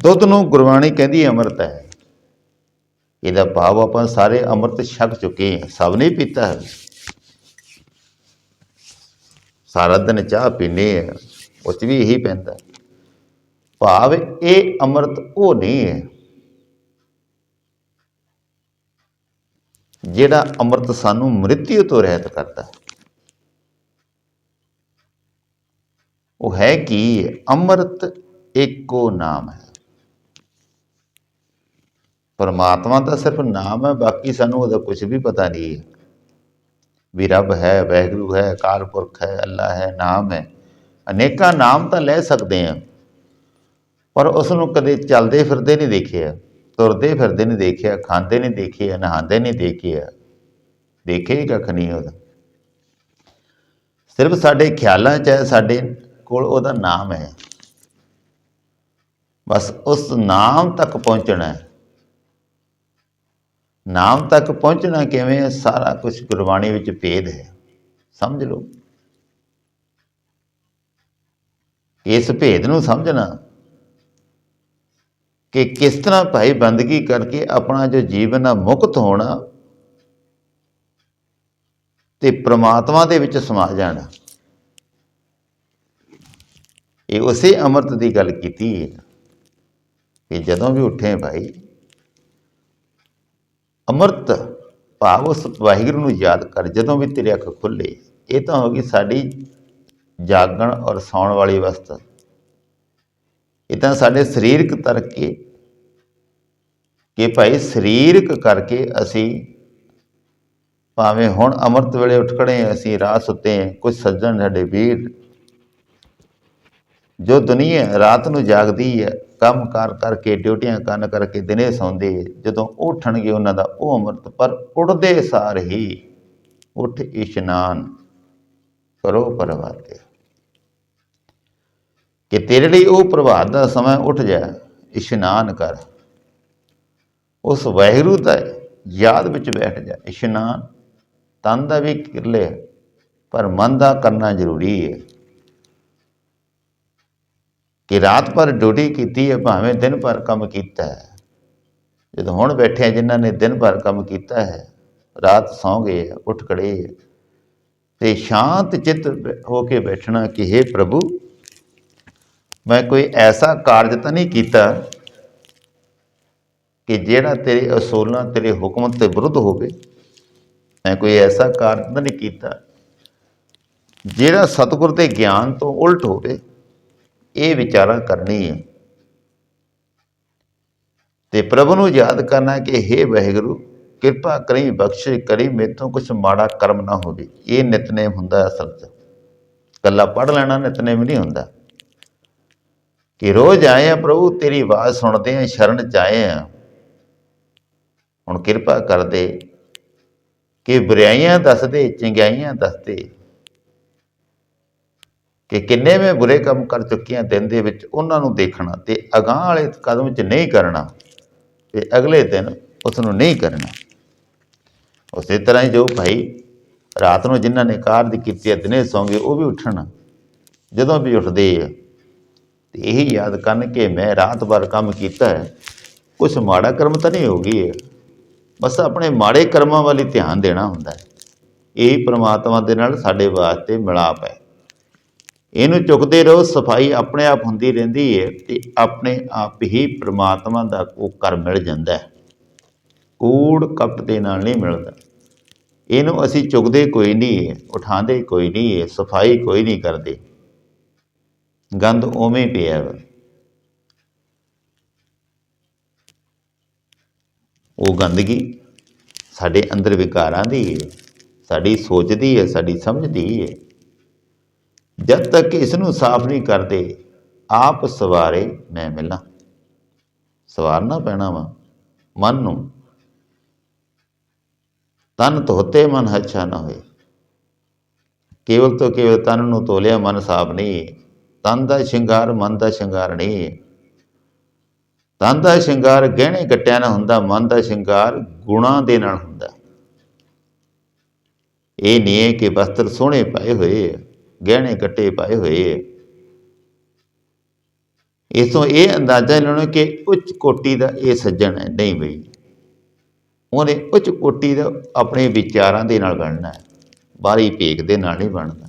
ਦੁੱਧ ਨੂੰ ਗੁਰਬਾਣੀ ਕਹਿੰਦੀ ਅੰਮ੍ਰਿਤ ਹੈ। ਇਹਦਾ ਭਾਵ ਆਪਾਂ ਸਾਰੇ ਅੰਮ੍ਰਿਤ ਛਕ ਚੁੱਕੇ ਹਾਂ, ਸਭ ਨੇ ਪੀਤਾ ਹੈ। ਸਾਰਾ ਦਿਨ ਚਾਹ ਪੀਨੇ ਆ ਉਹ 'ਚ ਵੀ ਇਹੀ ਪੈਂਦਾ ਭਾਵ ਇਹ ਅੰਮ੍ਰਿਤ ਉਹ ਨਹੀਂ ਹੈ, ਜਿਹੜਾ ਅੰਮ੍ਰਿਤ ਸਾਨੂੰ ਮ੍ਰਿਤਿਉ ਤੋਂ ਰਹਿਤ ਕਰਦਾ ਉਹ ਹੈ ਕੀ? ਅੰਮ੍ਰਿਤ ਇੱਕੋ ਨਾਮ ਹੈ। ਪਰਮਾਤਮਾ ਦਾ ਸਿਰਫ ਨਾਮ ਹੈ, ਬਾਕੀ ਸਾਨੂੰ ਉਹਦਾ ਕੁਝ ਵੀ ਪਤਾ ਨਹੀਂ ਹੈ। ਵੀ ਰੱਬ ਹੈ ਵੈਗਰੂ ਹੈ ਅਕਾਲ ਪੁਰਖ ਹੈ ਅੱਲਾ ਹੈ, ਨਾਮ ਹੈ। ਅਨੇਕਾਂ ਨਾਮ ਤਾਂ ਲੈ ਸਕਦੇ ਹਾਂ, ਪਰ ਉਸ ਨੂੰ ਕਦੇ ਚੱਲਦੇ ਫਿਰਦੇ ਨਹੀਂ ਦੇਖਿਆ, ਤੁਰਦੇ ਫਿਰਦੇ ਨਹੀਂ ਦੇਖਿਆ, ਖਾਂਦੇ ਨਹੀਂ ਦੇਖਿਆ, ਨਹਾਉਂਦੇ ਨਹੀਂ ਦੇਖਿਆ। ਦੇਖੇ ਹੀ ਕੱਖ ਨਹੀਂ ਉਹਦਾ? ਸਿਰਫ ਸਾਡੇ ਖਿਆਲਾਂ 'ਚ ਹੈ, ਸਾਡੇ ਕੋਲ ਉਹਦਾ ਨਾਮ ਹੈ। ਬਸ ਉਸ ਨਾਮ ਤੱਕ ਪਹੁੰਚਣਾ ਹੈ। ਨਾਮ ਤੱਕ ਪਹੁੰਚਣਾ ਕਿਵੇਂ ਹੈ? ਸਾਰਾ ਕੁਝ ਗੁਰਬਾਣੀ ਵਿੱਚ ਭੇਦ ਹੈ। ਸਮਝ ਲਓ। ਇਸ ਭੇਦ ਨੂੰ ਸਮਝਣਾ ਕਿ ਕਿਸ ਤਰ੍ਹਾਂ ਭਾਈ ਬੰਦਗੀ ਕਰਕੇ ਆਪਣਾ ਜੋ ਜੀਵਨ ਆ ਮੁਕਤ ਹੋਣਾ ਤੇ ਪ੍ਰਮਾਤਮਾ ਦੇ ਵਿੱਚ ਸਮਾ ਜਾਣਾ। ਇਹ ਉਸੇ ਅੰਮ੍ਰਿਤ ਦੀ ਗੱਲ ਕੀਤੀ ਹੈ ਕਿ ਜਦੋਂ ਵੀ ਉੱਠੇ ਭਾਈ ਅੰਮ੍ਰਿਤ ਭਾਵ ਉਸ ਵਾਹਿਗੁਰੂ ਨੂੰ ਯਾਦ ਕਰ, ਜਦੋਂ ਵੀ ਤੇਰੀ ਅੱਖ ਖੁੱਲੇ ਇਹ ਤਾਂ ਹੋ ਗਈ ਸਾਡੀ ਜਾਗਣ ਔਰ ਸੌਣ ਵਾਲੀ ਅਵਸਥਾ। ਇਹ ਤਾਂ ਸਾਡੇ ਸਰੀਰਕ ਤਰਕੇ ਕਿ ਭਾਈ ਸਰੀਰਕ ਕਰਕੇ ਅਸੀਂ ਭਾਵੇਂ ਹੁਣ ਅੰਮ੍ਰਿਤ ਵੇਲੇ ਉੱਠ ਖੜੇ ਅਸੀਂ ਰਾਤ ਸੁੱਤੇ ਹਾਂ ਕੁਝ ਸੱਜਣ ਸਾਡੇ ਵੀਰ। ਜੋ ਦੁਨੀਆ ਰਾਤ ਨੂੰ ਜਾਗਦੀ ਹੈ ਕੰਮ ਕਾਰ ਕਰਕੇ, ਡਿਊਟੀਆਂ ਕਰਨ ਕਰਕੇ ਦਿਨੇ ਸੌਂਦੇ ਜਦੋਂ ਉੱਠਣਗੇ ਉਹਨਾਂ ਦਾ ਉਹ ਅੰਮ੍ਰਿਤ, ਪਰ ਉੱਠਦੇ ਸਾਰ ਹੀ ਉੱਠ ਇਸ਼ਨਾਨ ਕਰੋ ਪ੍ਰਭਾਤੇ ਕਿ ਤੇਰੇ ਲਈ ਉਹ ਪ੍ਰਭਾਤ ਦਾ ਸਮਾਂ ਉੱਠ ਜਾ ਇਸ਼ਨਾਨ ਕਰ। ਉਸ ਵਹਿਰੂ ਦਾ ਯਾਦ ਵਿੱਚ ਬੈਠ ਜਾ, ਇਸ਼ਨਾਨ ਤਨ ਦਾ ਵੀ ਕਰ ਪਰ ਮਨ ਦਾ ਕਰਨਾ ਜ਼ਰੂਰੀ ਹੈ। ਕਿ ਰਾਤ ਭਰ ਡਿਊਟੀ ਕੀਤੀ ਹੈ ਭਾਵੇਂ ਦਿਨ ਭਰ ਕੰਮ ਕੀਤਾ ਹੈ। ਜਦੋਂ ਹੁਣ ਬੈਠੇ ਆ ਜਿਨ੍ਹਾਂ ਨੇ ਦਿਨ ਭਰ ਕੰਮ ਕੀਤਾ ਹੈ ਰਾਤ ਸੌਂ ਗਏ ਆ, ਉੱਠ ਖੜੇ ਆ, ਤੇ ਸ਼ਾਂਤ ਚਿੱਤ ਬ- ਹੋ ਕੇ ਬੈਠਣਾ ਕਿ हे ਪ੍ਰਭੂ ਮੈਂ ਕੋਈ ਐਸਾ ਕਾਰਜ ਤਾਂ ਨਹੀਂ ਕੀਤਾ ਕਿ ਜਿਹੜਾ ਤੇਰੇ ਅਸੂਲਾਂ ਤੇਰੇ ਹੁਕਮ ਤੇ ਵਿਰੁੱਧ ਹੋਵੇ। ਮੈਂ ਕੋਈ ਐਸਾ ਕਾਰਜ ਤਾਂ ਨਹੀਂ ਕੀਤਾ ਜਿਹੜਾ ਸਤਿਗੁਰ ਦੇ ਗਿਆਨ ਤੋਂ ਉਲਟ ਹੋਵੇ। ਇਹ ਵਿਚਾਰਾਂ ਕਰਨੀ ਹੈ। ਤੇ ਪ੍ਰਭੂ ਨੂੰ ਯਾਦ ਕਰਨਾ ਕਿ हे ਵਾਹਿਗੁਰੂ, ਕਿਰਪਾ ਕਰੀ, ਬਖਸ਼ਿਸ਼ ਕਰੀ, ਮੇਥੋਂ ਕੁਝ ਮਾੜਾ ਕਰਮ ਨਾ ਹੋਵੇ। ਇਹ ਨਿਤਨੇਮ ਹੁੰਦਾ ਅਸਲ 'ਚ। ਕੱਲਾ ਪੜ ਲੈਣਾ ਨਿਤਨੇਮ ਨਹੀਂ ਹੁੰਦਾ। ਕਿ ਰੋਜ਼ ਆਏ ਆ ਪ੍ਰਭੂ, ਤੇਰੀ ਆਵਾਜ਼ ਸੁਣਦੇ ਆ, ਸ਼ਰਨ ਚ ਆਏ ਆ। ਹੁਣ ਕਿਰਪਾ ਕਰ ਦੇ ਕਿ ਬੁਰਾਈਆਂ ਦੱਸਦੇ, ਚੰਗਿਆਈਆਂ ਦੱਸਦੇ। ਕਿ ਕਿੰਨੇ ਮੈਂ ਬੁਰੇ ਕੰਮ ਕਰ ਚੁੱਕੀਆਂ ਦਿਨ ਦੇ ਵਿੱਚ ਉਹਨਾਂ ਨੂੰ ਦੇਖਣਾ ਤੇ ਅਗਾਹ ਵਾਲੇ ਕਦਮ 'ਚ ਨਹੀਂ ਕਰਨਾ ਤੇ ਅਗਲੇ ਦਿਨ ਉਸ ਨੂੰ ਨਹੀਂ ਕਰਨਾ। ਉਸੇ ਤਰ੍ਹਾਂ ਹੀ ਜੋ ਭਾਈ ਰਾਤ ਨੂੰ ਜਿਨ੍ਹਾਂ ਨੇ ਕਾਰਜ ਕੀਤੀ ਹੈ, ਦਿਨੇ ਸੌਂਗੇ, ਉਹ ਵੀ ਉੱਠਣ, ਜਦੋਂ ਵੀ ਉੱਠਦੇ ਆ। ਤੇ ਇਹੀ ਯਾਦ ਕਰਨ ਕਿ ਮੈਂ ਰਾਤ ਭਰ ਕੰਮ ਕੀਤਾ ਹੈ ਕੁਝ ਮਾੜਾ ਕਰਮ ਤਾਂ ਨਹੀਂ ਹੋ ਗਈ ਹੈ। ਬਸ ਆਪਣੇ ਮਾੜੇ ਕਰਮਾਂ ਵੱਲ ਹੀ ਧਿਆਨ ਦੇਣਾ ਹੁੰਦਾ ਹੈ। ਇਹ ਪ੍ਰਮਾਤਮਾ ਦੇ ਨਾਲ ਸਾਡੇ ਵਾਸਤੇ ਮਿਲਾਪ ਹੈ। ਇਹਨੂੰ ਚੁੱਕਦੇ ਰਹੋ, ਸਫ਼ਾਈ ਆਪਣੇ ਆਪ ਹੁੰਦੀ ਰਹਿੰਦੀ ਹੈ ਤੇ ਆਪਣੇ ਆਪ ਹੀ ਪ੍ਰਮਾਤਮਾ ਦਾ ਉਹ ਕਰ ਮਿਲ ਜਾਂਦਾ ਹੈ। ਕੂੜ ਕਪਟ ਦੇ ਨਾਲ ਨਹੀਂ ਮਿਲਦਾ। ਇਹਨੂੰ ਅਸੀਂ ਚੁੱਕਦੇ ਕੋਈ ਨਹੀਂ ਹੈ ਉਠਾਉਂਦੇ ਕੋਈ ਨਹੀਂ ਹੈ ਸਫ਼ਾਈ ਕੋਈ ਨਹੀਂ ਕਰਦੇ। ਗੰਦ ਉਵੇਂ ਪਿਆ ਵਾ ਉਹ ਗੰਦਗੀ ਸਾਡੇ ਅੰਦਰ ਵਿਕਾਰਾਂ ਦੀ ਹੈ ਸਾਡੀ ਸੋਚ ਦੀ ਹੈ ਸਾਡੀ ਸਮਝ ਦੀ ਹੈ ਜਦ ਤੱਕ ਇਸ ਨੂੰ ਸਾਫ਼ ਨਹੀਂ ਕਰਦੇ ਆਪ ਸਵਾਰੇ ਮੈਂ ਮਿਲਾਂ। ਸਵਾਰਨਾ ਪੈਣਾ ਵਾ ਮਨ ਨੂੰ। ਤਨ ਧੋਤੇ ਮਨ ਹੱਛਾ ਨਾ ਹੋਏ। ਕੇਵਲ ਤੋਂ ਕੇਵਲ ਤਨ ਨੂੰ ਤੋਲਿਆ ਮਨ ਸਾਫ਼ ਨਹੀਂ ਤਨ ਦਾ ਸ਼ਿੰਗਾਰ ਮਨ ਦਾ ਸ਼ਿੰਗਾਰ ਨਹੀਂ। ਤਨ ਦਾ ਸ਼ਿੰਗਾਰ ਗਹਿਣੇ ਗੱਟਿਆਂ ਨਾਲ ਹੁੰਦਾ ਮਨ ਦਾ ਸ਼ਿੰਗਾਰ ਗੁਣਾਂ ਦੇ ਨਾਲ ਹੁੰਦਾ। ਇਹ ਨਹੀਂ ਹੈ ਕਿ ਵਸਤਰ ਸੋਹਣੇ ਪਾਏ ਹੋਏ ਆ, ਗਹਿਣੇ ਕੱਟੇ ਪਾਏ ਹੋਏ ਹੈ। ਇਸ ਤੋਂ ਇਹ ਅੰਦਾਜ਼ਾ ਲੈਣਾ ਕਿ ਉੱਚ ਕੋਟੀ ਦਾ ਇਹ ਸੱਜਣ ਹੈ, ਨਹੀਂ ਬਈ। ਉਹਨੇ ਉੱਚ ਕੋਟੀ ਦਾ ਆਪਣੇ ਵਿਚਾਰਾਂ ਦੇ ਨਾਲ ਬਣਨਾ ਹੈ ਬਾਹਰੀ ਭੇਕ ਦੇ ਨਾਲ ਨਹੀਂ ਬਣਨਾ।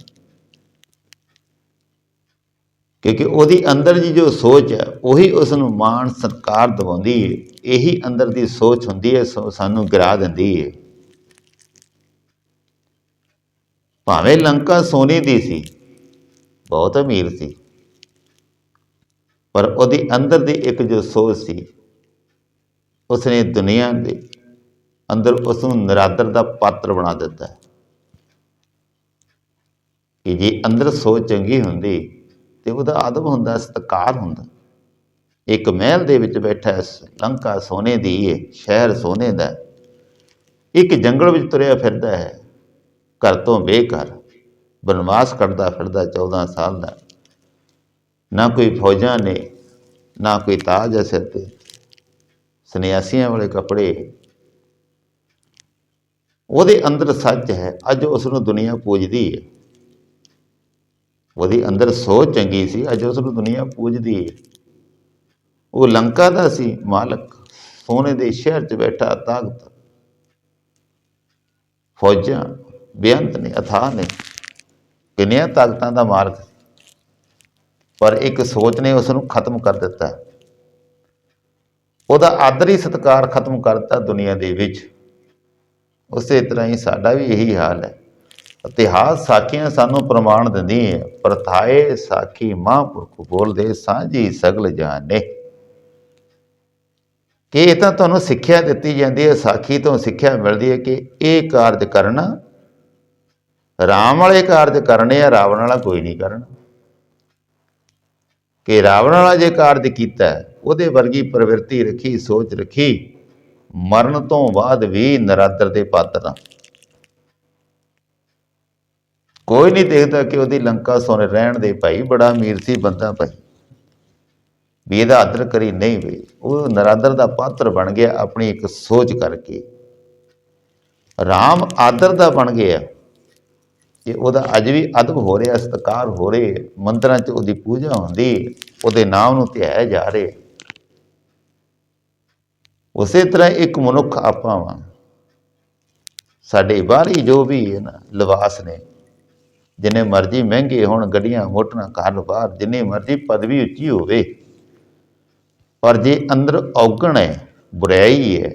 ਕਿਉਂਕਿ ਉਹਦੀ ਅੰਦਰ ਦੀ ਜੋ ਸੋਚ ਹੈ, ਉਹੀ ਉਸ ਨੂੰ ਮਾਣ ਸਤਕਾਰ ਦਿਵਾਉਂਦੀ ਹੈ। ਇਹੀ ਅੰਦਰ ਦੀ ਸੋਚ ਹੁੰਦੀ ਹੈ, ਸੋ ਸਾਨੂੰ ਗਿਰਾ ਦਿੰਦੀ ਹੈ। ਭਾਵੇਂ ਲੰਕਾ ਸੋਨੇ ਦੀ ਸੀ, ਬਹੁਤ ਅਮੀਰ ਸੀ। ਪਰ ਉਹਦੀ ਅੰਦਰ ਦੀ ਇੱਕ ਜੋ ਸੋਚ ਸੀ, ਉਸਨੇ ਦੁਨੀਆ ਦੇ ਅੰਦਰ ਉਸ ਨੂੰ ਨਰਾਦਰ ਦਾ ਪਾਤਰ ਬਣਾ ਦਿੱਤਾ। ਕਿ ਜੇ ਅੰਦਰ ਸੋਚ ਚੰਗੀ ਹੁੰਦੀ, ਤੇ ਉਹਦਾ ਆਦਬ ਹੁੰਦਾ, ਸਤਕਾਰ ਹੁੰਦਾ। ਇੱਕ ਮਹਿਲ ਦੇ ਵਿੱਚ ਬੈਠਾ ਲੰਕਾ ਸੋਨੇ ਦੀ ਹੈ ਸ਼ਹਿਰ ਸੋਨੇ ਦਾ, ਇੱਕ ਜੰਗਲ ਵਿੱਚ ਤੁਰਿਆ ਫਿਰਦਾ ਹੈ। ਘਰ ਤੋਂ ਬੇਘਰ, ਬਨਵਾਸ ਕੱਢਦਾ ਫਿਰਦਾ 14 ਸਾਲ ਦਾ। ਨਾ ਕੋਈ ਫੌਜਾਂ ਨੇ, ਨਾ ਕੋਈ ਤਾਜ ਹੈ ਸਿਰ ਤੇ। ਸੰਨਿਆਸੀਆਂ ਵਾਲੇ ਕੱਪੜੇ। ਉਹਦੇ ਅੰਦਰ ਸੱਚ ਹੈ, ਅੱਜ ਉਸ ਨੂੰ ਦੁਨੀਆ ਪੂਜਦੀ ਹੈ। ਉਹਦੇ ਅੰਦਰ ਸੋਚ ਚੰਗੀ ਸੀ, ਅੱਜ ਉਸ ਨੂੰ ਦੁਨੀਆ ਪੂਜਦੀ ਹੈ। ਉਹ ਲੰਕਾ ਦਾ ਸੀ ਮਾਲਕ, ਸੋਨੇ ਦੇ ਸ਼ਹਿਰ 'ਚ ਬੈਠਾ ਤਾਕਤ। ਫੌਜਾਂ ਬੇਅੰਤ ਨੇ, ਅਥਾਹ ਨੇ, ਕਿੰਨੀਆਂ ਤਾਕਤਾਂ ਦਾ ਮਾਰਗ ਪਰ ਇੱਕ ਸੋਚ ਨੇ ਉਸ ਨੂੰ ਖਤਮ ਕਰ ਦਿੱਤਾ। ਉਹਦਾ ਆਦਰੀ ਸਤਕਾਰ ਖਤਮ ਕਰਤਾ ਦੁਨੀਆ ਦੇ ਵਿੱਚ। ਉਸੇ ਤਰ੍ਹਾਂ ਹੀ ਸਾਡਾ ਵੀ ਇਹੀ ਹਾਲ ਹੈ। ਇਤਿਹਾਸ ਸਾਖੀਆਂ ਸਾਨੂੰ ਪ੍ਰਮਾਣ ਦਿੰਦੀ ਹੈ, ਪ੍ਰਥਾਏ ਸਾਖੀ ਮਹਾਂਪੁਰਖ ਬੋਲਦੇ ਸਾਂਝੀ ਸਗਲ ਜਾਣੇ। ਕਿ ਇਹ ਤਾਂ ਤੁਹਾਨੂੰ ਸਿੱਖਿਆ ਦਿੱਤੀ ਜਾਂਦੀ ਹੈ, ਸਾਖੀ ਤੋਂ ਸਿੱਖਿਆ ਮਿਲਦੀ ਹੈ ਕਿ ਇਹ ਕਾਰਜ ਕਰਨਾ ਰਾਮ ਵਾਲੇ ਕਾਰਜ ਕਰਨੇ ਆ, ਰਾਵਣ ਵਾਲਾ ਕੋਈ ਨਹੀਂ ਕਰਨਾ। ਕਿ ਰਾਵਣ ਵਾਲਾ ਜੇ ਕਾਰਜ ਕੀਤਾ, ਉਹਦੇ ਵਰਗੀ ਪ੍ਰਵਿਰਤੀ ਰੱਖੀ, ਸੋਚ ਰੱਖੀ, ਮਰਨ ਤੋਂ ਬਾਅਦ ਵੀ ਨਰਾਦਰ ਦੇ ਪਾਤਰ ਆ ਕੋਈ ਨਹੀਂ ਦੇਖਦਾ ਕਿ ਉਹਦੀ ਲੰਕਾ ਸੋਨੇ ਰਹਿਣ ਦੇ ਭਾਈ, ਬੜਾ ਅਮੀਰ ਸੀ ਬੰਦਾ ਭਾਈ। ਵੀ ਇਹਦਾ ਆਦਰ ਕਰੀ ਨਹੀਂ ਵੀ, ਉਹ ਨਰਾਦਰ ਦਾ ਪਾਤਰ ਬਣ ਗਿਆ ਆਪਣੀ ਇੱਕ ਸੋਚ ਕਰਕੇ। ਰਾਮ ਆਦਰ ਦਾ ਬਣ ਗਿਆ। ਕਿ ਉਹਦਾ ਅੱਜ ਵੀ ਅਦਬ ਹੋ ਰਿਹਾ, ਸਤਕਾਰ ਹੋ ਰਿਹਾ, ਮੰਦਰਾਂ 'ਚ ਉਹਦੀ ਪੂਜਾ ਹੁੰਦੀ, ਉਹਦੇ ਨਾਮ ਨੂੰ ਧਿਆਇਆ ਜਾ ਰਿਹਾ। ਉਸੇ ਤਰ੍ਹਾਂ ਇੱਕ ਮਨੁੱਖ ਆਪਾਂ ਵਾਂ, ਸਾਡੇ ਬਾਹਰੀ ਜੋ ਵੀ ਹੈ ਨਾ ਲਿਬਾਸ ਨੇ, ਜਿੰਨੇ ਮਰਜ਼ੀ ਮਹਿੰਗੇ ਹੋਣ, ਗੱਡੀਆਂ, ਮੋਟਰਾਂ, ਘਰ, ਬਾਹਰ, ਜਿੰਨੇ ਮਰਜ਼ੀ ਪਦਵੀ ਉੱਚੀ ਹੋਵੇ, ਪਰ ਜੇ ਅੰਦਰ ਔਗਣ ਹੈ, ਬੁਰਾਈ ਹੈ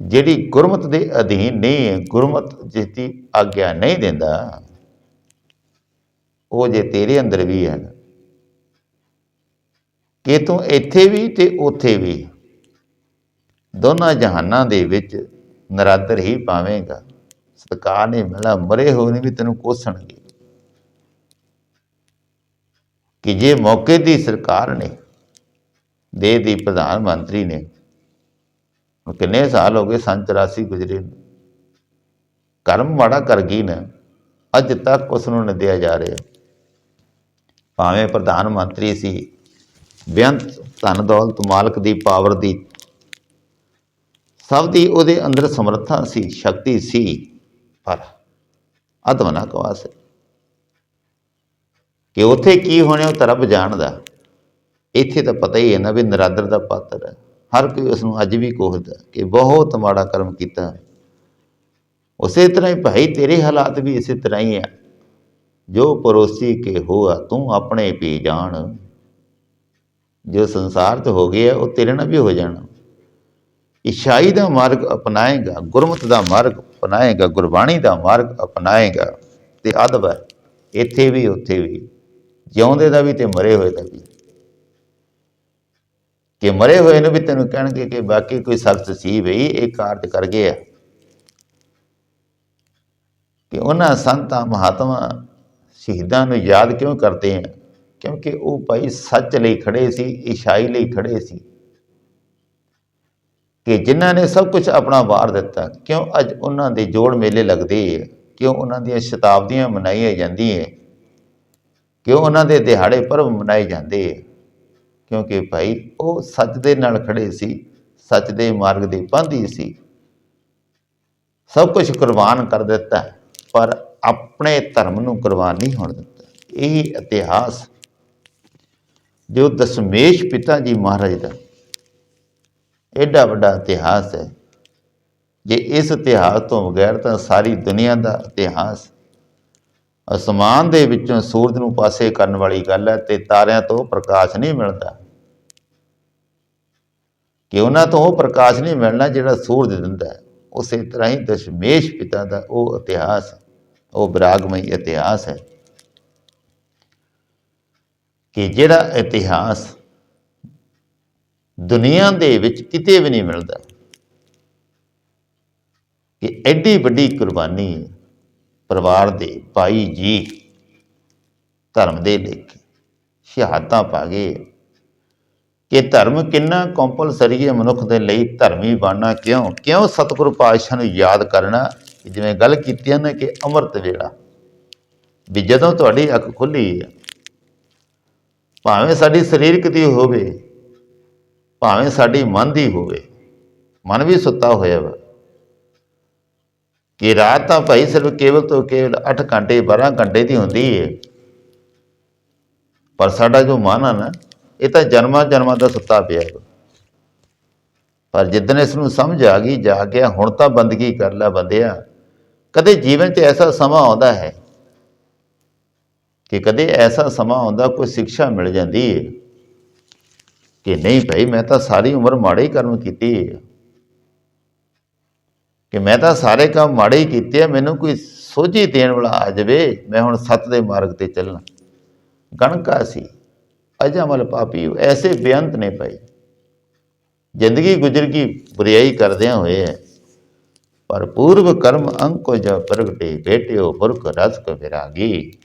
ਜਿਹੜੀ ਗੁਰਮਤ ਦੇ ਅਧੀਨ ਨਹੀਂ ਹੈ, ਗੁਰਮਤ ਜਿਸ ਦੀ ਆਗਿਆ ਨਹੀਂ ਦਿੰਦਾ, ਉਹ ਜੇ ਤੇਰੇ ਅੰਦਰ ਵੀ ਹੈ, ਕਿ ਤੂੰ ਇੱਥੇ ਵੀ ਤੇ ਉੱਥੇ ਵੀ, ਦੋਨਾਂ ਜਹਾਨਾਂ ਦੇ ਵਿੱਚ ਨਰਾਦਰ ਹੀ ਪਾਵੇਂਗਾ। ਸਰਕਾਰ ਨੇ ਮਿਲਣਾ, ਮਰੇ ਹੋਏ ਨੇ ਵੀ ਤੈਨੂੰ ਕੋਸਣਗੇ। ਕਿ ਜੇ ਮੌਕੇ ਦੀ ਸਰਕਾਰ ਨੇ, ਦੇ ਦੀ ਪ੍ਰਧਾਨ ਮੰਤਰੀ ਨੇ ਕਿੰਨੇ ਸਾਲ ਹੋ ਗਏ ਸੰਨ 84 ਗੁਜਰੇ ਕਰਮ ਮਾੜਾ ਕਰ ਗਈ ਨਾ, ਅੱਜ ਤੱਕ ਉਸ ਨੂੰ ਨਿੰਦਿਆ ਜਾ ਰਿਹਾ। ਭਾਵੇਂ ਪ੍ਰਧਾਨ ਮੰਤਰੀ ਸੀ, ਬੇਅੰਤ ਧਨ ਦੌਲਤ ਮਾਲਕ ਦੀ ਪਾਵਰ ਦੀ, ਸਭ ਦੀ ਉਹਦੇ ਅੰਦਰ ਸਮਰੱਥਾ ਸੀ, ਸ਼ਕਤੀ ਸੀ, ਪਰ ਅਦਮ ਨਾ ਕਵਾਸੇ ਕਿ ਉੱਥੇ ਕੀ ਹੋਣਾ ਉਹ ਤਰਬ ਰੱਬ ਜਾਣਦਾ। ਇੱਥੇ ਤਾਂ ਪਤਾ ਹੀ ਹੈ ਨਾ ਵੀ ਨਰਾਦਰ ਦਾ ਪਾਤਰ ਹੈ। ਹਰ ਕੋਈ ਉਸ ਨੂੰ ਅੱਜ ਵੀ ਕੋਹਦਾ ਕਿ ਬਹੁਤ ਮਾੜਾ ਕਰਮ ਕੀਤਾ ਉਸੇ ਤਰ੍ਹਾਂ ਹੀ ਭਾਈ, ਤੇਰੇ ਹਾਲਾਤ ਵੀ ਇਸੇ ਤਰ੍ਹਾਂ ਹੀ ਆ। ਜੋ ਪਰੋਸੀ ਕੇ ਹੋਆ, ਤੂੰ ਆਪਣੇ ਪੀ ਜਾਣ। ਜੋ ਸੰਸਾਰ 'ਚ ਹੋ ਗਿਆ, ਉਹ ਤੇਰੇ ਨਾਲ ਵੀ ਹੋ ਜਾਣਾ। ਇਸ਼ਾਈ ਦਾ ਮਾਰਗ ਅਪਣਾਏਗਾ, ਗੁਰਮਤ ਦਾ ਮਾਰਗ ਅਪਣਾਏਗਾ, ਗੁਰਬਾਣੀ ਦਾ ਮਾਰਗ ਅਪਣਾਏਗਾ ਤੇ ਅਦਬ ਹੈ। ਇੱਥੇ ਵੀ, ਉੱਥੇ ਵੀ। ਜਿਉਂਦੇ ਦਾ ਵੀ ਤੇ ਮਰੇ ਹੋਏ ਦਾ ਵੀ। ਕਿ ਮਰੇ ਹੋਏ ਨੂੰ ਵੀ ਤੈਨੂੰ ਕਹਿਣਗੇ ਕਿ ਬਾਕੀ ਕੋਈ ਸ਼ਖਸ ਸੀ ਬਈ, ਇਹ ਕਾਰਜ ਕਰ ਗਿਆ। ਕਿ ਉਹਨਾਂ ਸੰਤਾਂ ਮਹਾਤਮਾ ਸ਼ਹੀਦਾਂ ਨੂੰ ਯਾਦ ਕਿਉਂ ਕਰਦੇ ਆ? ਕਿਉਂਕਿ ਉਹ ਭਾਈ ਸੱਚ ਲਈ ਖੜੇ ਸੀ ਇਸ਼ਾਈ ਲਈ ਖੜੇ ਸੀ। ਕਿ ਜਿਨ੍ਹਾਂ ਨੇ ਸਭ ਕੁਝ ਆਪਣਾ ਵਾਰ ਦਿੱਤਾ, ਕਿਉਂ ਅੱਜ ਉਹਨਾਂ ਦੇ ਜੋੜ ਮੇਲੇ ਲੱਗਦੇ ਆ? ਕਿਉਂ ਉਹਨਾਂ ਦੀਆਂ ਸ਼ਤਾਬਦੀਆਂ ਮਨਾਈਆਂ ਜਾਂਦੀਆਂ ਕਿਉਂ ਉਹਨਾਂ ਦੇ ਦਿਹਾੜੇ ਪਰਵ ਮਨਾਏ ਜਾਂਦੇ ਆ? ਕਿਉਂਕਿ ਭਾਈ ਉਹ ਸੱਚ ਦੇ ਨਾਲ ਖੜੇ ਸੀ, ਸੱਚ ਦੇ ਮਾਰਗ ਦੇ ਪਾਂਧੀ ਸੀ। ਸਭ ਕੁਝ ਕੁਰਬਾਨ ਕਰ ਦਿੱਤਾ, ਪਰ ਆਪਣੇ ਧਰਮ ਨੂੰ ਕੁਰਬਾਨ ਨਹੀਂ ਹੋਣ ਦਿੱਤਾ। ਇਹ ਇਤਿਹਾਸ ਜੋ ਦਸ਼ਮੇਸ਼ ਪਿਤਾ ਜੀ ਮਹਾਰਾਜ ਦਾ ਐਡਾ ਵੱਡਾ ਇਤਿਹਾਸ ਹੈ। ਜੇ ਇਸ ਇਤਿਹਾਸ ਤੋਂ ਬਗੈਰ ਤਾਂ ਸਾਰੀ ਦੁਨੀਆ ਦਾ ਇਤਿਹਾਸ ਅਸਮਾਨ ਦੇ ਵਿੱਚੋਂ ਸੂਰਜ ਨੂੰ ਪਾਸੇ ਕਰਨ ਵਾਲੀ ਗੱਲ ਹੈ ਤੇ ਤਾਰਿਆਂ ਤੋਂ ਪ੍ਰਕਾਸ਼ ਨਹੀਂ ਮਿਲਦਾ। ਕਿ ਉਹਨਾਂ ਤੋਂ ਉਹ ਪ੍ਰਕਾਸ਼ ਨਹੀਂ ਮਿਲਣਾ ਜਿਹੜਾ ਸੂਰਜ ਦਿੰਦਾ ਹੈ। ਉਸੇ ਤਰ੍ਹਾਂ ਹੀ ਦਸ਼ਮੇਸ਼ ਪਿਤਾ ਦਾ ਉਹ ਇਤਿਹਾਸ, ਉਹ ਵਿਰਾਗਮਈ ਇਤਿਹਾਸ ਹੈ। ਕਿ ਜਿਹੜਾ ਇਤਿਹਾਸ ਦੁਨੀਆ ਦੇ ਵਿੱਚ ਕਿਤੇ ਵੀ ਨਹੀਂ ਮਿਲਦਾ। ਕਿ ਐਡੀ ਵੱਡੀ ਕੁਰਬਾਨੀ ਪਰਿਵਾਰ ਦੇ ਭਾਈ ਜੀ ਧਰਮ ਦੇ ਲਈ ਸ਼ਹਾਦਤਾਂ ਪਾ ਗਏ ਕਿ ਧਰਮ ਕਿੰਨਾ ਕੰਪਲਸਰੀ ਹੈ ਮਨੁੱਖ ਦੇ ਲਈ, ਧਰਮੀ ਬਣਨਾ ਕਿਉਂ? ਕਿਉਂ ਸਤਿਗੁਰੂ ਪਾਤਸ਼ਾਹ ਨੂੰ ਯਾਦ ਕਰਨਾ? ਜਿਵੇਂ ਗੱਲ ਕੀਤੀ ਹੈ ਨਾ ਕਿ ਅੰਮ੍ਰਿਤ ਵੇਲਾ, ਵੀ ਜਦੋਂ ਤੁਹਾਡੀ ਅੱਖ ਖੁੱਲੀ ਹੈ ਭਾਵੇਂ ਸਾਡੀ ਸਰੀਰਕ ਦੀ ਹੋਵੇ, ਭਾਵੇਂ ਸਾਡੀ ਮਨ ਦੀ ਹੋਵੇ, ਮਨ ਵੀ ਸੁੱਤਾ ਹੋਇਆ ਵਾ। ਕਿ ਰਾਤ ਤਾਂ ਭਾਈ ਸਿਰਫ ਕੇਵਲ ਤੋਂ ਕੇਵਲ 8 ਘੰਟੇ 12 ਘੰਟੇ ਦੀ ਹੁੰਦੀ ਹੈ ਪਰ ਸਾਡਾ ਜੋ ਮਨ ਆ ਨਾ, ਇਹ ਤਾਂ ਜਨਮਾਂ ਜਨਮਾਂ ਦਾ ਸੁੱਤਾ ਪਿਆ ਹੈ ਪਰ ਜਿੱਦਣ ਇਸ ਨੂੰ ਸਮਝ ਆ ਗਈ, ਜਾ ਗਿਆ ਹੁਣ ਤਾਂ ਬੰਦਗੀ ਕਰ ਲੈ ਬੰਦਿਆ। ਕਦੇ ਜੀਵਨ 'ਚ ਐਸਾ ਸਮਾਂ ਆਉਂਦਾ ਹੈ ਕਿ ਕਦੇ ਐਸਾ ਸਮਾਂ ਆਉਂਦਾ ਕੋਈ ਸਿੱਖਿਆ ਮਿਲ ਜਾਂਦੀ ਹੈ ਕਿ ਨਹੀਂ ਭਾਈ, ਮੈਂ ਤਾਂ ਸਾਰੀ ਉਮਰ ਮਾੜੇ ਹੀ ਕਰਮ ਕੀਤੇ ਹੈ ਕਿ ਮੈਂ ਤਾਂ ਸਾਰੇ ਕੰਮ ਮਾੜੇ ਹੀ ਕੀਤੇ ਆ, ਮੈਨੂੰ ਕੋਈ ਸੋਝੀ ਦੇਣ ਵਾਲਾ ਆ ਜਾਵੇ, ਮੈਂ ਹੁਣ ਸੱਤ ਦੇ ਮਾਰਗ ਤੇ ਚੱਲਣਾ। ਗਣਕਾ ਸੀ, ਅਜਮਲ ਪਾਪੀ ਐਸੇ ਬੇਅੰਤ ਨੇ ਪਏ ਜ਼ਿੰਦਗੀ ਗੁਜ਼ਰ ਗਈ ਬੁਰੀਾਈ ਕਰਦਿਆਂ ਹੋਏ ਹੈ ਪਰ ਪੂਰਵ ਕਰਮ ਅੰਕੋ ਜਾ ਪ੍ਰਗਟੇ, ਬੇਟਿਓ ਪੁਰਖ ਰਸ ਕ ਵਿਰਾਗੀ।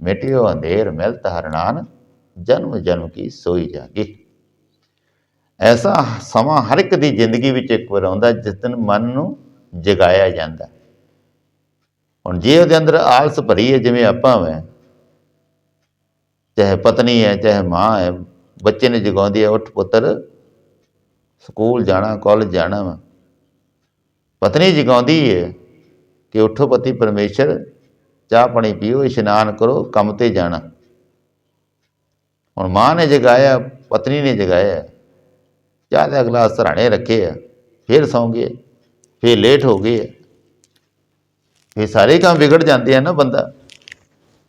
ਮਿਟਿਓ ਅੰਧੇਰ ਮਿਲਤ ਹਰਨਾਨ ਜਨਮ ਜਨਮ ਕੀ ਸੋਈ ਜਾਗੀ। ਐਸਾ ਸਮਾਂ ਹਰ ਇੱਕ ਦੀ ਜ਼ਿੰਦਗੀ ਵਿੱਚ ਇੱਕ ਵਾਰ ਆਉਂਦਾ, ਜਿਸ ਦਿਨ ਮਨ ਨੂੰ ਜਗਾਇਆ ਜਾਂਦਾ। ਹੁਣ ਜੇ ਉਹਦੇ ਅੰਦਰ ਆਲਸ ਭਰੀ ਹੈ, ਜਿਵੇਂ ਆਪਾਂ ਵੈ, ਚਾਹੇ ਪਤਨੀ ਹੈ, ਚਾਹੇ ਮਾਂ ਹੈ, ਬੱਚੇ ਨੇ ਜਗਾਉਂਦੀ ਹੈ, ਉੱਠ ਪੁੱਤਰ, ਸਕੂਲ ਜਾਣਾ, ਕਾਲਜ ਜਾਣਾ ਵਾ। ਪਤਨੀ ਜਗਾਉਂਦੀ ਹੈ ਕਿ ਉਠੋ ਪਤੀ ਪਰਮੇਸ਼ਰ, ਚਾਹ ਪਾਣੀ ਪੀਓ, ਇਸ਼ਨਾਨ ਕਰੋ, ਕੰਮ ਤੇ ਜਾਣਾ। ਹੁਣ ਮਾਂ ਨੇ ਜਗਾਇਆ, ਪਤਨੀ ਨੇ ਜਗਾਇਆ, ਚਾਹ ਦਾ ਗਲਾਸ ਸਰਾਣੇ ਰੱਖੇ ਆ, ਫਿਰ ਸੌਂ ਗਏ। ਫਿਰ ਲੇਟ ਹੋ ਗਏ ਇਹ ਸਾਰੇ ਕੰਮ ਵਿਗੜ ਜਾਂਦੇ ਆ ਨਾ ਬੰਦਾ।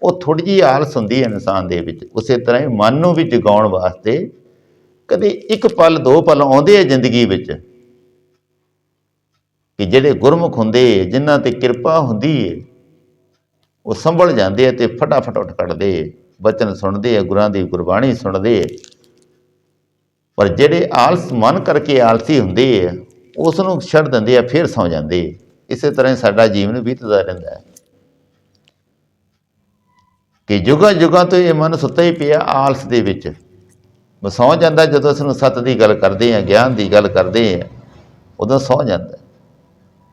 ਉਹ ਥੋੜੀ ਜਿਹੀ ਆਲਸ ਹੁੰਦੀ ਹੈ ਇਨਸਾਨ ਦੇ ਵਿੱਚ। ਉਸੇ ਤਰ੍ਹਾਂ ਹੀ ਮਨ ਨੂੰ ਵੀ ਜਗਾਉਣ ਵਾਸਤੇ ਕਦੇ ਇੱਕ ਪਲ, ਦੋ ਪਲ ਆਉਂਦੇ ਆ ਜ਼ਿੰਦਗੀ ਵਿੱਚ। ਕਿ ਜਿਹੜੇ ਗੁਰਮੁਖ ਹੁੰਦੇ ਜਿਨ੍ਹਾਂ ਤੇ ਕਿਰਪਾ ਹੁੰਦੀ ਹੈ ਉਹ ਸੰਭਲ ਜਾਂਦੇ ਆ ਤੇ ਫਟਾਫਟ ਉੱਠ ਖੜਦੇ ਬਚਨ ਸੁਣਦੇ ਆ, ਗੁਰਾਂ ਦੀ ਗੁਰਬਾਣੀ ਸੁਣਦੇ ਆ। ਪਰ ਜਿਹੜੇ ਆਲਸ ਮਨ ਕਰਕੇ ਆਲਸੀ ਹੁੰਦੇ ਆ ਉਸ ਨੂੰ ਛੱਡ ਦਿੰਦੇ ਆ, ਫਿਰ ਸੌ ਜਾਂਦੇ ਇਸੇ ਤਰ੍ਹਾਂ ਹੀ ਸਾਡਾ ਜੀਵਨ ਬੀਤਦਾ ਰਹਿੰਦਾ ਹੈ। ਕਿ ਜੁਗਾ ਜੁਗਾ ਤੋਂ ਇਹ ਮਨ ਸੁੱਤਾ ਹੀ ਪਿਆ ਆਲਸ ਦੇ ਵਿੱਚ। ਸੌ ਜਾਂਦਾ ਜਦੋਂ ਇਸ ਨੂੰ ਸਤ ਦੀ ਗੱਲ ਕਰਦੇ ਆ, ਗਿਆਨ ਦੀ ਗੱਲ ਕਰਦੇ ਆ, ਉਦੋਂ ਸੌ ਜਾਂਦਾ।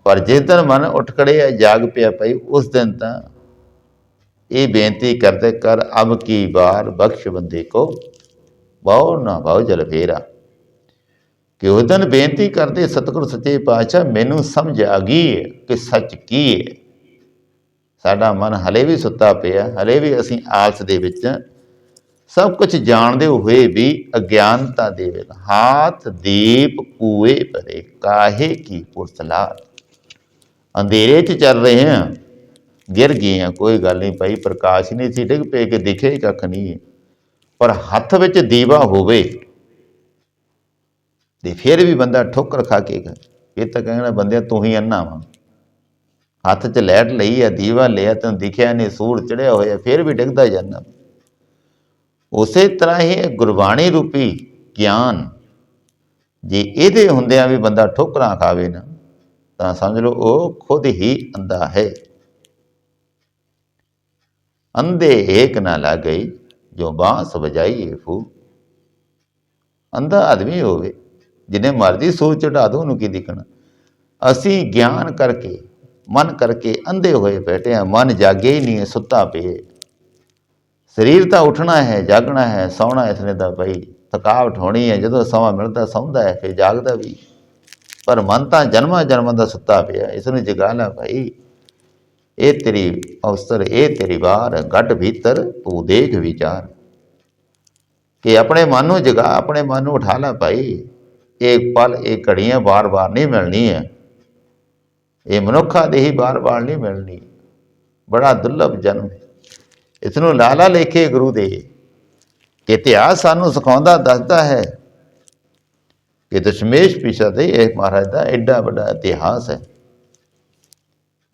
ਪਰ ਜਿਸ ਦਿਨ ਮਨ ਉੱਠ ਖੜਿਆ ਜਾਗ ਪਿਆ ਪਈ ਉਸ ਦਿਨ ਤਾਂ ਇਹ ਬੇਨਤੀ ਕਰਦੇ, ਕਰ ਅਬ ਕੀ ਬਾਰ ਬਖਸ਼ ਬੰਦੇ ਕੋ ਬਹੁ ਨਾ ਬਹੁ ਜਲ ਫੇਰਾ। ਕਿ ਉਸ ਦਿਨ ਬੇਨਤੀ ਕਰਦੇ, ਸਤਿਗੁਰ ਸੱਚੇ ਪਾਤਸ਼ਾਹ, ਮੈਨੂੰ ਸਮਝ ਆ ਗਈ ਹੈ ਕਿ ਸੱਚ ਕੀ ਹੈ ਸਾਡਾ ਮਨ ਹਲੇ ਵੀ ਸੁੱਤਾ ਪਿਆ, ਹਲੇ ਵੀ ਅਸੀਂ ਆਲਸ ਦੇ ਵਿੱਚ ਸਭ ਕੁਝ ਜਾਣਦੇ ਹੋਏ ਵੀ ਅਗਿਆਨਤਾ ਦੇ ਵਿੱਚ, ਹਾਥ ਦੀਪ ਕੂਏ ਪਰੇ ਕਾਹੇ ਕੀ ਪੁਰਸਲਾ ਅੰਧੇਰੇ 'ਚ ਚੱਲ ਰਹੇ ਹਾਂ ਗਿਰ ਗਏ ਹਾਂ ਕੋਈ ਗੱਲ ਨਹੀਂ ਭਾਈ, ਪ੍ਰਕਾਸ਼ ਨਹੀਂ ਸੀ ਡਿੱਗ ਪਏ ਕਿ ਦਿਖੇ ਕੱਖ ਨਹੀਂ। ਪਰ ਹੱਥ ਵਿੱਚ ਦੀਵਾ ਹੋਵੇ ਤੇ ਫਿਰ ਵੀ ਬੰਦਾ ਠੋਕਰ ਖਾ ਕੇ ਇਹ ਤਾਂ ਕਹਿਣਾ ਬੰਦਿਆ ਤੂੰ ਹੀ ਅੰਨਾ ਵਾ। ਹੱਥ 'ਚ ਲੈਟ ਲਈ ਆ, ਦੀਵਾ ਲਿਆ, ਤੈਨੂੰ ਦਿਖਿਆ ਨਹੀਂ ਸੂਰ ਚੜਿਆ ਹੋਇਆ, ਫਿਰ ਵੀ ਡਿੱਗਦਾ ਜਾਂਦਾ। ਉਸੇ ਤਰ੍ਹਾਂ ਹੀ ਇਹ ਗੁਰਬਾਣੀ ਰੂਪੀ ਗਿਆਨ, ਜੇ ਇਹਦੇ ਹੁੰਦਿਆਂ ਵੀ ਬੰਦਾ ਠੋਕਰਾਂ ਖਾਵੇ ਨਾ, ਤਾਂ ਸਮਝ ਲਓ ਉਹ ਖੁਦ ਹੀ ਅੰਧਾ ਹੈ। ਅੰਧੇ ਏਕ ਨਾ ਲਾਗਈ ਜੋ ਬਾਂਸ ਵਜਾਈ ਫੂ ਅੰਧਾ ਆਦਮੀ ਹੋਵੇ ਜਿੰਨੇ ਮਰਜ਼ੀ ਸੂਝ ਚੜਾ ਦੋ, ਉਹਨੂੰ ਕੀ ਦਿਖਣਾ? ਅਸੀਂ ਗਿਆਨ ਕਰਕੇ, ਮਨ ਕਰਕੇ ਅੰਧੇ ਹੋਏ ਬੈਠੇ ਆ ਮਨ ਜਾਗੇ ਹੀ ਨਹੀਂ ਹੈ, ਸੁੱਤਾ ਪਏ ਸਰੀਰ ਤਾਂ ਉੱਠਣਾ ਹੈ, ਜਾਗਣਾ ਹੈ, ਸੌਣਾ ਇਸ ਨੇ ਤਾਂ ਭਾਈ ਥਕਾਵਟ ਹੋਣੀ ਹੈ, ਜਦੋਂ ਸਮਾਂ ਮਿਲਦਾ ਸੌਂਦਾ ਹੈ, ਫਿਰ ਜਾਗਦਾ ਵੀ। ਪਰ ਮਨ ਤਾਂ ਜਨਮਾਂ ਜਨਮਾਂ ਦਾ ਸੁੱਤਾ ਪਿਆ, ਇਸ ਨੂੰ ਜਗਾ ਲੈ ਭਾਈ ਇਹ ਤੇਰੀ ਅਵਸਰ, ਇਹ ਤੇਰੀ ਵਾਰ, ਗੱਡ ਭੀਤਰ, ਤੂੰ ਦੇਖ ਵਿਚਾਰ। ਕਿ ਆਪਣੇ ਮਨ ਨੂੰ ਜਗਾ, ਆਪਣੇ ਮਨ ਨੂੰ ਉਠਾ ਲੈ ਭਾਈ ਇਹ ਪਲ, ਇਹ ਘੜੀਆਂ ਬਾਰ-ਬਾਰ ਨਹੀਂ ਮਿਲਣੀ ਹੈ ਇਹ ਮਨੁੱਖਾ ਦੇ ਹੀ ਬਾਰ-ਬਾਰ ਨਹੀਂ ਮਿਲਣੀ। ਬੜਾ ਦੁਰਲਭ ਜਨਮ ਹੈ। ਇਸ ਨੂੰ ਲਾਲਾ ਲੇਖੇ ਗੁਰੂ ਦੇ ਕਿ ਇਤਿਹਾਸ ਸਾਨੂੰ ਸਿਖਾਉਂਦਾ, ਦੱਸਦਾ ਹੈ ਕਿ ਦਸ਼ਮੇਸ਼ ਪਿਛਾ ਤੇ ਇਹ ਮਹਾਰਾਜ ਦਾ ਐਡਾ ਵੱਡਾ ਇਤਿਹਾਸ ਹੈ।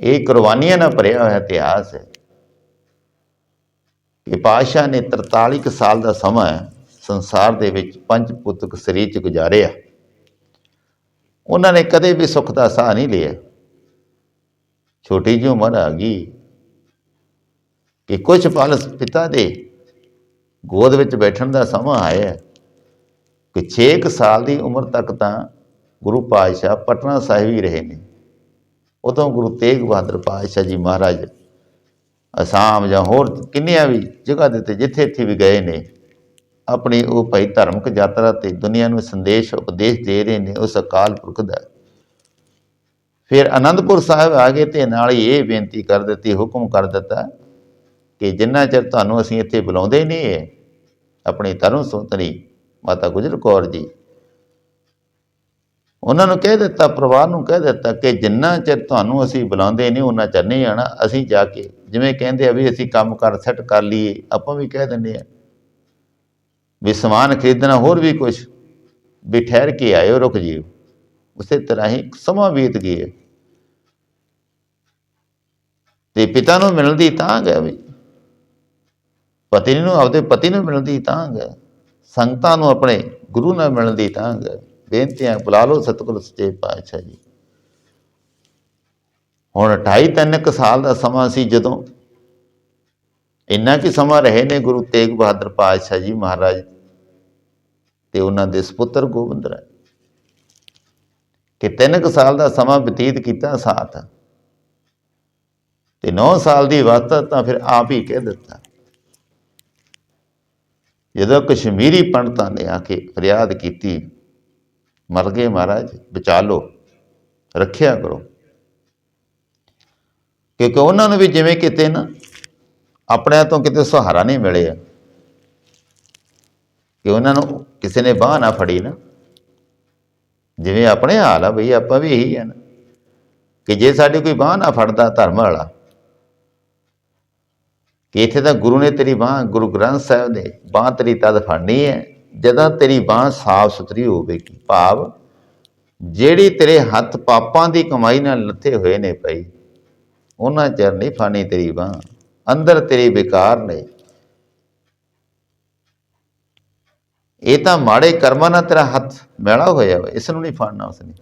ਇਹ ਕੁਰਬਾਨੀਆਂ ਨਾਲ ਭਰਿਆ ਹੋਇਆ ਇਤਿਹਾਸ ਹੈ ਕਿ ਪਾਤਸ਼ਾਹ ਨੇ 43 ਕੁ ਸਾਲ ਦਾ ਸਮਾਂ ਸੰਸਾਰ ਦੇ ਵਿੱਚ ਪੰਜ ਪੁੱਤਕ ਸਰੀਰ ਚ ਗੁਜ਼ਾਰਿਆ। ਉਹਨਾਂ ਨੇ ਕਦੇ ਵੀ ਸੁੱਖ ਦਾ ਸਾਹ ਨਹੀਂ ਲਿਆ। ਛੋਟੀ ਜਿਹੀ ਉਮਰ ਆ ਗਈ ਕਿ ਕੁਝ ਪਲ ਪਿਤਾ ਦੇ ਗੋਦ ਵਿੱਚ ਬੈਠਣ ਦਾ ਸਮਾਂ ਆਇਆ। ਕਿ 6 ਕੁ ਸਾਲ ਦੀ ਉਮਰ ਤੱਕ ਤਾਂ ਗੁਰੂ ਪਾਤਸ਼ਾਹ ਪਟਨਾ ਸਾਹਿਬ ਹੀ ਰਹੇ ਨੇ। ਉਦੋਂ ਗੁਰੂ ਤੇਗ ਬਹਾਦਰ ਪਾਤਸ਼ਾਹ ਜੀ ਮਹਾਰਾਜ ਅਸਾਮ ਜਾਂ ਹੋਰ ਕਿੰਨੀਆਂ ਵੀ ਜਗ੍ਹਾ ਦੇ ਤੇ ਜਿੱਥੇ ਇੱਥੇ ਵੀ ਗਏ ਨੇ ਆਪਣੀ ਉਹ ਭਾਈ ਧਾਰਮਿਕ ਯਾਤਰਾ ਤੇ ਦੁਨੀਆ ਨੂੰ ਸੰਦੇਸ਼, ਉਪਦੇਸ਼ ਦੇ ਰਹੇ ਨੇ ਉਸ ਅਕਾਲ ਪੁਰਖ ਦਾ। ਫਿਰ ਅਨੰਦਪੁਰ ਸਾਹਿਬ ਆ ਗਏ ਤੇ ਨਾਲ ਹੀ ਇਹ ਬੇਨਤੀ ਕਰ ਦਿੱਤੀ, ਹੁਕਮ ਕਰ ਦਿੱਤਾ ਕਿ ਜਿੰਨਾ ਚਿਰ ਤੁਹਾਨੂੰ ਅਸੀਂ ਇੱਥੇ ਬੁਲਾਉਂਦੇ ਨਹੀਂ ਆਪਣੀ ਤਰੁਣ ਸੁਤਰੀ ਮਾਤਾ ਗੁਜਰ ਕੌਰ ਜੀ। ਉਹਨਾਂ ਨੂੰ ਕਹਿ ਦਿੱਤਾ, ਪਰਿਵਾਰ ਨੂੰ ਕਹਿ ਦਿੱਤਾ ਕਿ ਜਿੰਨਾ ਚਿਰ ਤੁਹਾਨੂੰ ਅਸੀਂ ਬੁਲਾਉਂਦੇ ਨਹੀਂ, ਉਹਨਾਂ ਚਿਰ ਨਹੀਂ ਆਣਾ ਅਸੀਂ ਜਾ ਕੇ ਜਿਵੇਂ ਕਹਿੰਦੇ ਆ ਵੀ ਅਸੀਂ ਕੰਮ ਕਰ ਸੈੱਟ ਕਰ ਲਈਏ, ਆਪਾਂ ਵੀ ਕਹਿ ਦਿੰਦੇ ਆ। ਵੀ ਸਮਾਨ ਖਰੀਦਣਾ ਹੋਰ ਵੀ ਕੁਝ ਵੀ ਠਹਿਰ ਕੇ ਆਇਓ, ਰੁਕ ਜਿਓ। ਉਸੇ ਤਰ੍ਹਾਂ ਹੀ ਸਮਾਂ ਬੀਤ ਗਿਆ। ਤੇ ਪਿਤਾ ਨੂੰ ਮਿਲਣ ਦੀ ਤਾਂ ਗਿਆ ਵੀ। ਪਤੀ ਨੂੰ, ਆਪਦੇ ਪਤੀ ਨੂੰ ਮਿਲਣ ਦੀ ਤਾਂ ਗਿਆ ਸੰਗਤਾਂ ਨੂੰ ਆਪਣੇ ਗੁਰੂ ਨਾਲ ਮਿਲਣ ਦੀ ਤਾਂ ਗਿਆ ਬੇਨਤੀਆਂ, ਬੁਲਾ ਲਓ ਸਤਿਗੁਰ ਸੱਚੇ ਪਾਤਸ਼ਾਹ ਜੀ। ਹੁਣ 28 ਤਿੰਨ ਕੁ ਸਾਲ ਦਾ ਸਮਾਂ ਸੀ ਜਦੋਂ ਇੰਨਾ ਕਿ ਸਮਾਂ ਰਹੇ ਨੇ ਗੁਰੂ ਤੇਗ ਬਹਾਦਰ ਪਾਤਸ਼ਾਹ ਜੀ ਮਹਾਰਾਜ ਤੇ ਉਹਨਾਂ ਦੇ ਸੁਪੁੱਤਰ ਗੋਬਿੰਦ ਰਾਏ। ਕਿ ਤਿੰਨ ਕੁ ਸਾਲ ਦਾ ਸਮਾਂ ਬਤੀਤ ਕੀਤਾ ਸਾਥ। ਤੇ 9 ਸਾਲ ਦੀ ਵਾਸਤਾ ਤਾਂ ਫਿਰ ਆਪ ਹੀ ਕਹਿ ਦਿੱਤਾ। ਜਦੋਂ ਕਸ਼ਮੀਰੀ ਪੰਡਤਾਂ ਨੇ ਆ ਕੇ ਫਰਿਆਦ ਕੀਤੀ, ਮਰ ਗਏ ਮਹਾਰਾਜ, ਬਚਾ ਲਓ, ਰੱਖਿਆ ਕਰੋ। ਕਿਉਂਕਿ ਉਹਨਾਂ ਨੂੰ ਵੀ ਜਿਵੇਂ ਕਿਤੇ ਨਾ ਆਪਣਿਆਂ ਤੋਂ ਕਿਤੇ ਸਹਾਰਾ ਨਹੀਂ ਮਿਲਿਆ। ਕਿ ਉਹਨਾਂ ਨੂੰ ਕਿਸੇ ਨੇ ਬਾਹ ਨਾ ਫੜੀ ਨਾ। ਜਿਵੇਂ ਆਪਣੇ ਹਾਲ ਆ ਬਈ, ਆਪਾਂ ਵੀ ਇਹੀ ਆ ਨਾ। ਕਿ ਜੇ ਸਾਡੀ ਕੋਈ ਬਾਹ ਨਾ ਫੜਦਾ ਧਰਮ ਵਾਲਾ, ਕਿ ਇੱਥੇ ਤਾਂ ਗੁਰੂ ਨੇ ਤੇਰੀ ਬਾਹ, ਗੁਰੂ ਗ੍ਰੰਥ ਸਾਹਿਬ ਨੇ ਬਾਹ ਤੇਰੀ ਤਦ ਫੜਨੀ ਹੈ, ਜਦੋਂ ਤੇਰੀ ਬਾਹ ਸਾਫ਼ ਸੁਥਰੀ ਹੋਵੇਗੀ। ਭਾਵ ਜਿਹੜੀ ਤੇਰੇ ਹੱਥ ਪਾਪਾਂ ਦੀ ਕਮਾਈ ਨਾਲ ਲੱਥੇ ਹੋਏ ਨੇ ਪਈ ਉਹਨਾਂ ਚਿਰ ਨਹੀਂ ਫਾਣੀ ਤੇਰੀ ਬਾਹ। ਅੰਦਰ ਤੇਰੀ ਬੇਕਾਰ ਨੇ। ਇਹ ਤਾਂ ਮਾੜੇ ਕਰਮਾਂ ਨਾਲ ਤੇਰਾ ਹੱਥ ਮੈਲਾ ਹੋਇਆ ਵਾ ਇਸ ਨੂੰ ਨਹੀਂ ਫੜਨਾ ਉਸਨੇ।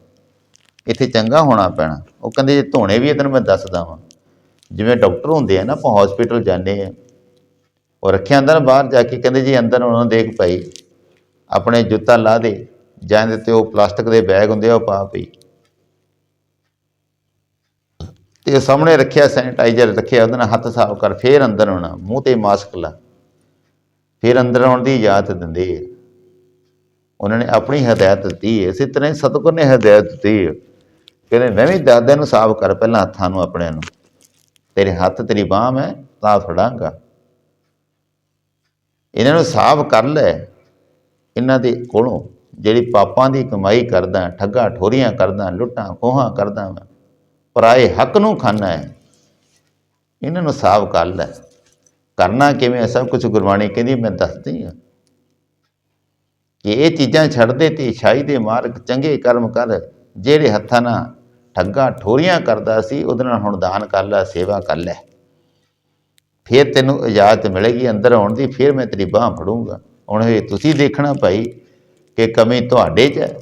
ਇੱਥੇ ਚੰਗਾ ਹੋਣਾ ਪੈਣਾ। ਉਹ ਕਹਿੰਦੇ, ਜੇ ਧੋਣੇ ਵੀ ਇਹ ਤੈਨੂੰ ਮੈਂ ਦੱਸਦਾ ਵਾਂ ਜਿਵੇਂ ਡਾਕਟਰ ਹੁੰਦੇ ਆ ਨਾ, ਆਪਾਂ ਹਸਪੀਟਲ ਜਾਂਦੇ ਆ। ਉਹ ਰੱਖਿਆ ਅੰਦਰ, ਬਾਹਰ ਜਾ ਕੇ ਕਹਿੰਦੇ, ਜੀ ਅੰਦਰ ਉਹਨਾਂ ਨੂੰ ਦੇਖ ਭਾਈ, ਆਪਣੇ ਜੁੱਤਾ ਲਾ ਦੇ। ਜਾਂ ਤੇ ਉਹ ਪਲਾਸਟਿਕ ਦੇ ਬੈਗ ਹੁੰਦੇ ਆ, ਉਹ ਪਾ ਪਈ ਤੇ ਸਾਹਮਣੇ ਰੱਖਿਆ ਸੈਨੀਟਾਈਜ਼ਰ ਰੱਖਿਆ, ਉਹਦੇ ਨਾਲ ਹੱਥ ਸਾਫ਼ ਕਰ, ਫੇਰ ਅੰਦਰ ਆਉਣਾ, ਮੂੰਹ ਤੇ ਮਾਸਕ ਲਾ। ਫਿਰ ਅੰਦਰ ਆਉਣ ਦੀ ਇਜਾਜ਼ਤ ਦਿੰਦੇ ਆ। ਉਹਨਾਂ ਨੇ ਆਪਣੀ ਹਦਾਇਤ ਦਿੱਤੀ ਹੈ ਇਸੇ ਤਰ੍ਹਾਂ ਹੀ ਸਤਿਗੁਰ ਨੇ ਹਦਾਇਤ ਦਿੱਤੀ ਹੈ ਕਹਿੰਦੇ, ਮੈਂ ਵੀ ਦਾਦਿਆਂ ਨੂੰ ਸਾਫ਼ ਕਰ, ਪਹਿਲਾਂ ਹੱਥਾਂ ਨੂੰ ਆਪਣੇ ਨੂੰ। ਤੇਰੇ ਹੱਥ ਤੇਰੀ ਬਾਹ ਮੈਂ ਤਾਂ ਫੜਾਂਗਾ। ਇਹਨਾਂ ਨੂੰ ਸਾਫ਼ ਕਰ ਲੈ। ਇਹਨਾਂ ਦੇ ਕੋਲੋਂ ਜਿਹੜੀ ਪਾਪਾਂ ਦੀ ਕਮਾਈ ਕਰਦਾ, ਠੱਗਾ, ਠੋਰੀਆਂ ਕਰਦਾ, ਲੁੱਟਾਂ, ਖੋਹਾਂ ਕਰਦਾ ਮੈਂ ਪਰਾਏ ਹੱਕ ਨੂੰ ਖਾਨਾ ਹੈ। ਇਹਨਾਂ ਨੂੰ ਸਾਫ਼ ਕਰ ਲੈ। ਕਰਨਾ ਕਿਵੇਂ ਹੈ? ਸਭ ਕੁਝ ਗੁਰਬਾਣੀ ਕਹਿੰਦੀ ਮੈਂ ਦੱਸਦੀ ਹਾਂ। ਕਿ ਇਹ ਚੀਜ਼ਾਂ ਛੱਡ ਦੇ ਤੇ ਛਾਈ ਦੇ ਮਾਰਗ ਚੰਗੇ ਕਰਮ ਕਰ। ਜਿਹੜੇ ਹੱਥਾਂ ਨਾਲ ਠੱਗਾ ਠੋਰੀਆਂ ਕਰਦਾ ਸੀ, ਉਹਦੇ ਨਾਲ ਹੁਣ ਦਾਨ ਕਰ ਲੈ, ਸੇਵਾ ਕਰ ਲੈ। ਫਿਰ ਤੈਨੂੰ ਇਜਾਜ਼ਤ ਮਿਲੇਗੀ, ਅੰਦਰ ਆਉਣ ਦੀ, ਫਿਰ ਮੈਂ ਤੇਰੀ ਬਾਹ ਫੜੂੰਗਾ। ਹੁਣ ਇਹ ਤੁਸੀਂ ਦੇਖਣਾ ਭਾਈ ਕਿ ਕਮੀ ਤੁਹਾਡੇ 'ਚ ਹੈ।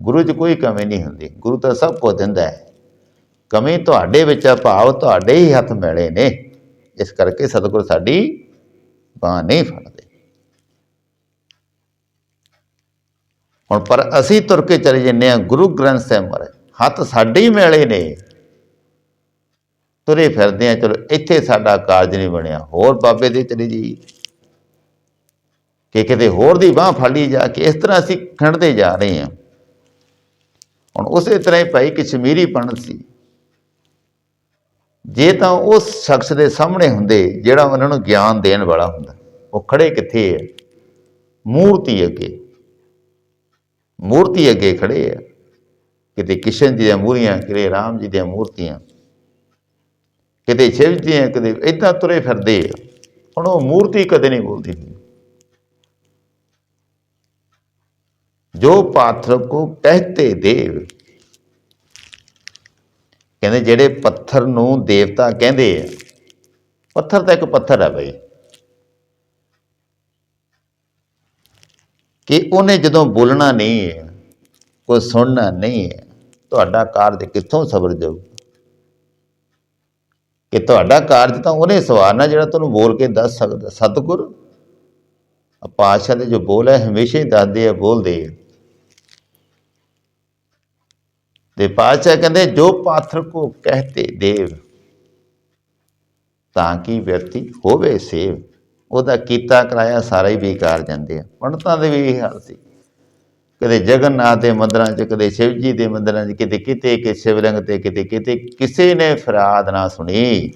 ਗੁਰੂ 'ਚ ਕੋਈ ਕਮੀ ਨਹੀਂ ਹੁੰਦੀ। ਗੁਰੂ ਤਾਂ ਸਭ ਕੁਝ ਦਿੰਦਾ ਹੈ। ਕਮੀ ਤੁਹਾਡੇ ਵਿੱਚ ਹੈ ਭਾਵ ਤੁਹਾਡੇ ਹੀ ਹੱਥ ਮਿਲੇ ਨੇ। ਇਸ ਕਰਕੇ ਸਤਿਗੁਰ ਸਾਡੀ ਬਾਹ ਨਹੀਂ ਫੜਦੇ। ਹੁਣ ਪਰ ਅਸੀਂ ਤੁਰ ਕੇ ਚਲੇ ਜੰਨੇ ਆ ਗੁਰੂ ਗ੍ਰੰਥ ਸਾਹਿਬ ਮਰੇ ਹੱਥ ਸਾਡੇ ਹੀ ਮਿਲੇ ਨੇ। ਤੁਰੇ ਫਿਰਦੇ ਆ ਚਲੋ ਇੱਥੇ ਸਾਡਾ ਕਾਰਜ ਨਹੀਂ ਬਣਿਆ, ਹੋਰ ਬਾਬੇ ਦੇ ਚਲੇ ਜੀ ਕਿ ਕਿਤੇ ਹੋਰ ਦੀ ਬਾਹ ਫੜ ਲਈ ਜਾ ਕੇ ਇਸ ਤਰ੍ਹਾਂ ਅਸੀਂ ਖੰਡਦੇ ਜਾ ਰਹੇ ਹਾਂ। ਹੁਣ ਉਸੇ ਤਰ੍ਹਾਂ ਹੀ ਭਾਈ ਕਸ਼ਮੀਰੀ ਪੰਡਤ ਸੀ। ਜੇ ਤਾਂ ਉਸ ਸ਼ਖਸ ਦੇ ਸਾਹਮਣੇ ਹੁੰਦੇ, ਜਿਹੜਾ ਉਹਨਾਂ ਨੂੰ ਗਿਆਨ ਦੇਣ ਵਾਲਾ ਹੁੰਦਾ, ਉਹ ਖੜੇ ਕਿੱਥੇ ਹੈ ਮੂਰਤੀ ਅੱਗੇ। ਮੂਰਤੀ ਅੱਗੇ ਖੜੇ ਆ। ਕਿਤੇ ਕਿਸ਼ਨ ਜੀ ਦੀਆਂ ਮੂਰੀਆਂ ਕਿਤੇ ਰਾਮ ਜੀ ਦੀਆਂ ਮੂਰਤੀਆਂ, ਕਿਤੇ ਸ਼ਿਵ ਜੀ ਦੀਆਂ, ਕਿਤੇ ਇਦਾਂ ਤੁਰੇ ਫਿਰਦੇ ਆ। ਹੁਣ ਉਹ ਮੂਰਤੀ ਕਦੇ ਨਹੀਂ ਬੋਲਦੀ। ਜੋ ਪਾਥਰ ਕੋ ਕਹਤੇ ਦੇਵ ਕਹਿੰਦੇ ਜਿਹੜੇ ਪੱਥਰ ਨੂੰ ਦੇਵਤਾ ਕਹਿੰਦੇ ਆ, ਪੱਥਰ ਤਾਂ ਇੱਕ ਪੱਥਰ ਹੈ ਬਈ। ਕਿ ਉਹਨੇ ਜਦੋਂ ਬੋਲਣਾ ਨਹੀਂ ਹੈ, ਕੋਈ ਸੁਣਨਾ ਨਹੀਂ ਹੈ, ਤੁਹਾਡਾ ਕਾਰਜ ਕਿੱਥੋਂ ਸਬਰ ਜਾਊ? ਕਿ ਤੁਹਾਡਾ ਕਾਰਜ ਤਾਂ ਉਹਨੇ ਸਵਾਰਨਾ ਜਿਹੜਾ ਤੁਹਾਨੂੰ ਬੋਲ ਕੇ ਦੱਸ ਸਕਦਾ। ਸਤਿਗੁਰ ਪਾਤਸ਼ਾਹ ਦੇ ਜੋ ਬੋਲ ਹੈ, ਹਮੇਸ਼ਾ ਹੀ ਦੱਸਦੇ ਆ, ਬੋਲਦੇ ਆ। ਤੇ ਪਾਤਸ਼ਾਹ ਕਹਿੰਦੇ, ਜੋ ਪਾਥਰ ਕੋ ਕਹਤੇ ਦੇਵ, ਤਾਂ ਕਿ ਵਿਅਕਤੀ ਹੋਵੇ ਸੇਵ? ਉਹਦਾ ਕੀਤਾ ਕਰਾਇਆ ਸਾਰਾ ਹੀ ਬੇਕਾਰ ਜਾਂਦੇ ਆ। ਪੰਡਤਾਂ ਦੇ ਵੀ ਇਹ ਹਾਲ ਸੀ। ਕਦੇ ਜਗਨਨਾਥ ਦੇ ਮੰਦਰਾਂ 'ਚ, ਕਦੇ ਸ਼ਿਵ ਜੀ ਦੇ ਮੰਦਰਾਂ 'ਚ, ਕਿਤੇ ਕਿਤੇ ਕਿ ਸ਼ਿਵਲਿੰਗ ਤੇ, ਕਿਤੇ ਕਿਤੇ ਕਿਸੇ ਨੇ ਫਰਿਆਦ ਨਾ ਸੁਣੀ।